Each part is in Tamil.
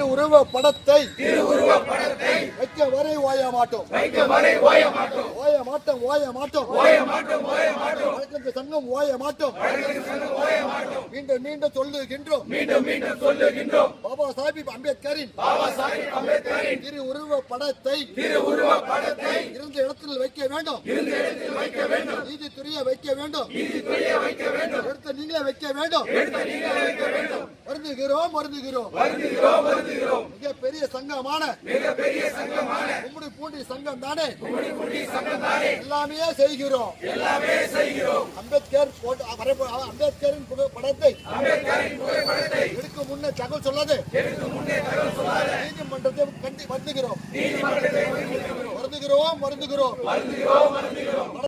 திரு உருவ படத்தை வைக்க வரை ஓய மாட்டோம். ஓய மாட்டோம் ஓய மாட்டோம். வழக்கறிஞர் சங்கம் ஓய மாட்டோம். மீண்டும் மீண்டும் சொல்லுகின்றோம். பாபா சாஹிப் அம்பேத்கரின் திரு உருவ படத்தை இருந்த இடத்தில் வைக்க வேண்டும். நீதித்துறையை வைக்க வேண்டும். எடுத்து நீங்களே வைக்க வேண்டும். வருந்துகிறோம் வருந்துகிறோம். மிக பெரிய சங்கமான கும்முடி பூண்டி சங்கம் தானே? எல்லாமே செய்கிறோம். அம்பேத்கர் போட்டு வரைப- அம்பேத்கரின் புகை- படத்தை எடுக்கும் முன்னே தகவல் சொல்லாது. நீதிமன்றத்தை கண்டி வருந்துகிறோம். வருந்துகிறோம் வருந்துகிறோம்.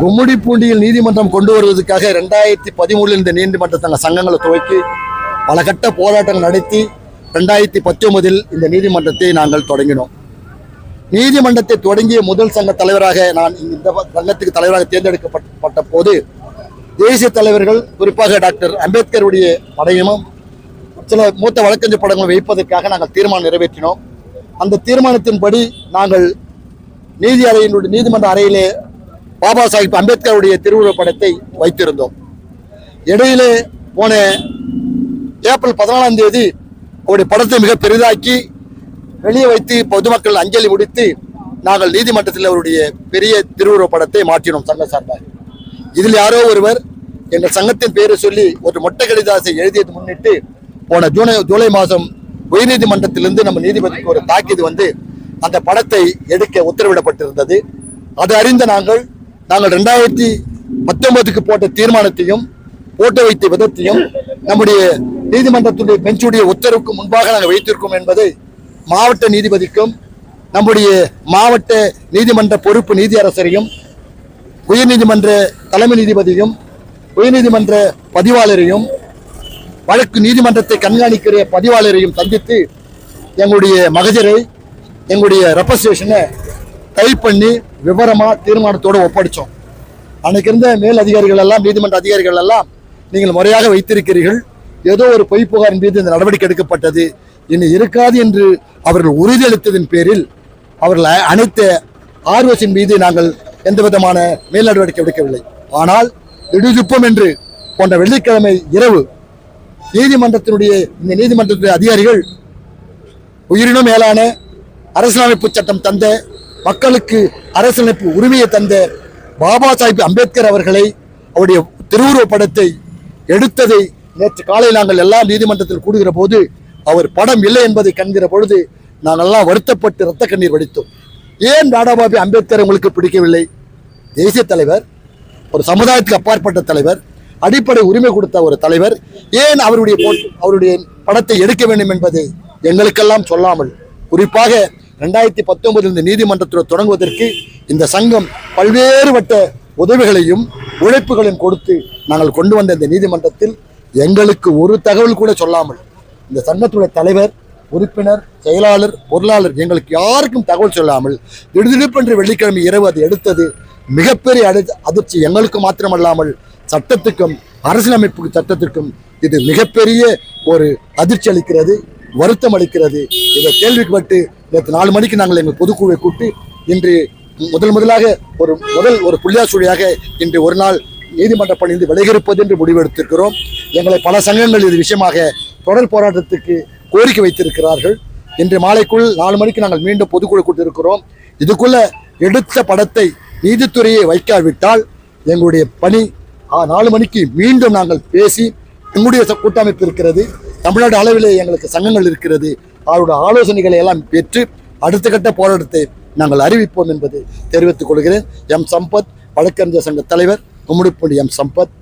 கும்முடிப்பூண்டியில் நீதிமன்றம் கொண்டு வருவதற்காக ரெண்டாயிரத்தி பதிமூணில் இந்த நீதிமன்ற தங்கள் சங்கங்களை துவக்கி பல கட்ட போராட்டங்கள் நடத்தி ரெண்டாயிரத்தி பத்தொன்பதில் இந்த நீதிமன்றத்தை நாங்கள் தொடங்கினோம். நீதிமன்றத்தை தொடங்கிய முதல் சங்க தலைவராக நான் இந்த சங்கத்துக்கு தலைவராக தேர்ந்தெடுக்கப்பட்ட போது தேசிய தலைவர்கள் குறிப்பாக டாக்டர் அம்பேத்கருடைய படையமும் சில மூத்த வழக்கறிஞர் படங்களை வைப்பதற்காக நாங்கள் தீர்மானம் நிறைவேற்றினோம். அந்த தீர்மானத்தின்படி நாங்கள் நீதி அறையினுடைய நீதிமன்ற அறையிலே பாபா சாஹிப் அம்பேத்கருடைய திருவுருவப் படத்தை வைத்திருந்தோம். இடையிலே போன ஏப்ரல் பதினாலாம் தேதி அவருடைய படத்தை மிக பெரிதாக்கி வெளியே வைத்து பொதுமக்கள் அஞ்சலி முடித்து நாங்கள் நீதிமன்றத்தில் அவருடைய பெரிய திருவுருவப் படத்தை மாற்றினோம் சங்க சார்பாக. இதில் யாரோ ஒருவர் எங்கள் சங்கத்தின் பெயரை சொல்லி ஒரு மொட்டை கடிதாசை எழுதியது முன்னிட்டு போன ஜூலை ஜூலை மாதம் உயர்நீதிமன்றத்திலிருந்து நம்ம நீதிபதிக்கு ஒரு தாக்கீது வந்து அந்த படத்தை எடுக்க உத்தரவிடப்பட்டிருந்தது. அது அறிந்த நாங்கள் நாங்கள் ரெண்டாயிரத்தி பத்தொன்பதுக்கு போட்ட தீர்மானத்தையும் போட்டு வைத்த விதத்தையும் நம்முடைய நீதிமன்றத்துடைய பெஞ்சுடைய உத்தரவுக்கு முன்பாக நாங்கள் வைத்திருக்கோம் என்பதை மாவட்ட நீதிபதிக்கும் நம்முடைய மாவட்ட நீதிமன்ற பொறுப்பு நீதியரசரையும் உயர்நீதிமன்ற தலைமை நீதிபதியும் உயர்நீதிமன்ற பதிவாளரையும் வழக்கு நீதிமன்றத்தை கண்காணிக்கிற பதிவாளரையும் சந்தித்து எங்களுடைய மகஜரை எங்களுடைய ரெப்ரசன்டேஷனை டைப் பண்ணி விவரமாக தீர்மானத்தோடு ஒப்படைச்சோம். அன்னைக்கு இருந்த மேல் அதிகாரிகள் எல்லாம் நீதிமன்ற அதிகாரிகள் எல்லாம் நீங்கள் முறையாக வைத்திருக்கிறீர்கள். ஏதோ ஒரு பொய் புகாரின் மீது இந்த நடவடிக்கை எடுக்கப்பட்டது. இனி இருக்காது என்று அவர்கள் உறுதியளித்ததின் பேரில் அவர்கள் அனைத்த ஆர்வசின் மீது நாங்கள் எந்த விதமான மேல் நடவடிக்கை எடுக்கவில்லை. ஆனால் திடுதிப்பும் என்று போன்ற வெள்ளிக்கிழமை இரவு நீதிமன்றத்தினுடைய இந்த நீதிமன்றத்துடைய அதிகாரிகள் உயிரினும் மேலான அரசியலமைப்பு சட்டம் தந்த மக்களுக்கு அரசியலமைப்பு உரிமையை தந்த பாபா சாஹிப் அம்பேத்கர் அவர்களை அவருடைய திருவுருவப் படத்தை எடுத்ததை நேற்று காலை நாங்கள் எல்லாம் நீதிமன்றத்தில் கூடுகிற போது அவர் படம் இல்லை என்பதை கண்கிற பொழுது நான் வருத்தப்பட்டு இரத்த கண்ணீர் வடித்தோம். ஏன் தாடாபாபி அம்பேத்கர் உங்களுக்கு பிடிக்கவில்லை? தேசிய தலைவர் ஒரு சமுதாயத்துக்கு அப்பாற்பட்ட தலைவர் அடிப்படை உரிமை கொடுத்த ஒரு தலைவர் ஏன் அவருடைய அவருடைய படத்தை எடுக்க வேண்டும் என்பது எங்களுக்கெல்லாம் சொல்லாமல் குறிப்பாக ரெண்டாயிரத்தி பத்தொன்பதில் இந்த நீதிமன்றத்தில் தொடங்குவதற்கு இந்த சங்கம் பல்வேறு வட்ட உதவிகளையும் உழைப்புகளையும் கொடுத்து நாங்கள் கொண்டு வந்த இந்த நீதிமன்றத்தில் எங்களுக்கு ஒரு தகவல் கூட சொல்லாமல் இந்த சங்கத்துடைய தலைவர் உறுப்பினர் செயலாளர் பொருளாளர் எங்களுக்கு யாருக்கும் தகவல் சொல்லாமல் திடுதிடுப்பென்று வெள்ளிக்கிழமை இரவு அது எடுத்தது மிகப்பெரிய அதிர்ச்சி எங்களுக்கு மாத்திரமல்லாமல் சட்டத்துக்கும் அரசியலமைப்பு சட்டத்திற்கும் இது மிகப்பெரிய ஒரு அதிர்ச்சி அளிக்கிறது வருத்தம் அளிக்கிறது. இதை கேள்விப்பட்டு நேற்று நாலு மணிக்கு நாங்கள் எங்கள் பொதுக்குழுவை கூட்டி இன்று முதல் முதலாக ஒரு முதல் ஒரு புள்ளியாசுழியாக இன்று ஒரு நாள் நீதிமன்ற பணியிலிருந்து விலகிருப்பது என்று முடிவெடுத்திருக்கிறோம். எங்களை பல சங்கங்கள் இது விஷயமாக தொடர் போராட்டத்துக்கு கோரிக்கை வைத்திருக்கிறார்கள். இன்று மாலைக்குள் நாலு மணிக்கு நாங்கள் மீண்டும் பொதுக்குழு கூட்டியிருக்கிறோம். இதுக்குள்ள எடுத்த படத்தை நீதித்துறையை வைக்காவிட்டால் எங்களுடைய பணி நாலு மணிக்கு மீண்டும் நாங்கள் பேசி எங்களுடைய கூட்டமைப்பு இருக்கிறது தமிழ்நாடு அளவிலே எங்களுக்கு சங்கங்கள் இருக்கிறது அவருடைய ஆலோசனைகளை எல்லாம் பெற்று அடுத்த கட்ட போராட்டத்தை நாங்கள் அறிவிப்போம் என்பதை தெரிவித்துக் கொள்கிறேன். எம் சம்பத் வழக்கறிஞர் சங்க தலைவர் கும்மிடிப்பள்ளி எம் சம்பத்.